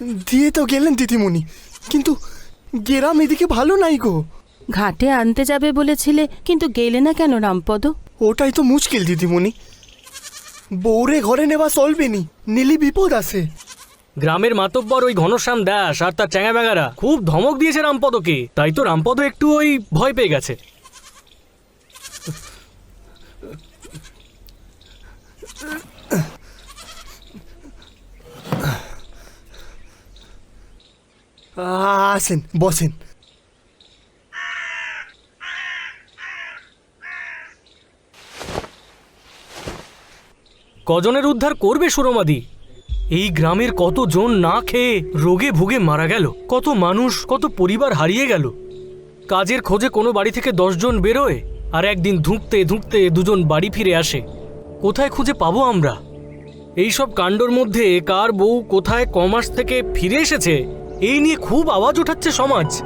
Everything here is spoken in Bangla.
দিয়ে তো গেলেন দিদিমণি। কিন্তু গেরাম এদিকে ভালো নাই গো। ঘাটে আনতে যাবে বলেছিলে কিন্তু গেলে না কেন রামপদ? ওটাই তো মুশকিল দিদিমণি। বউরে ঘরে নেওয়া চলবে নি নিলি বিপদ আছে। গ্রামের মাতব্বর ওই ঘনশ্যাম দাস আর তার চ্যাঙা ব্যাঙারা খুব ধমক দিয়েছে রামপদকে। তাই তো রামপদ একটু ওই ভয় পেয়ে গেছে। আসেন বসেন কজনের উদ্ধার করবে সুরমাদি? এই গ্রামের কতজন না খেয়ে রোগে ভুগে মারা গেল? কত মানুষ, কত পরিবার হারিয়ে গেল? কাজের খোঁজে কোনো বাড়ি থেকে দশজন বেরোয় আর একদিন ধুঁকতে ধুঁকতে দুজন বাড়ি ফিরে আসে। কোথায় খুঁজে পাবো আমরা? এই সব কাণ্ডর মধ্যে কার বউ কোথায় কমার্স থেকে ফিরে এসেছে? এই নিয়ে খুব আওয়াজ উঠাচ্ছে সমাজ।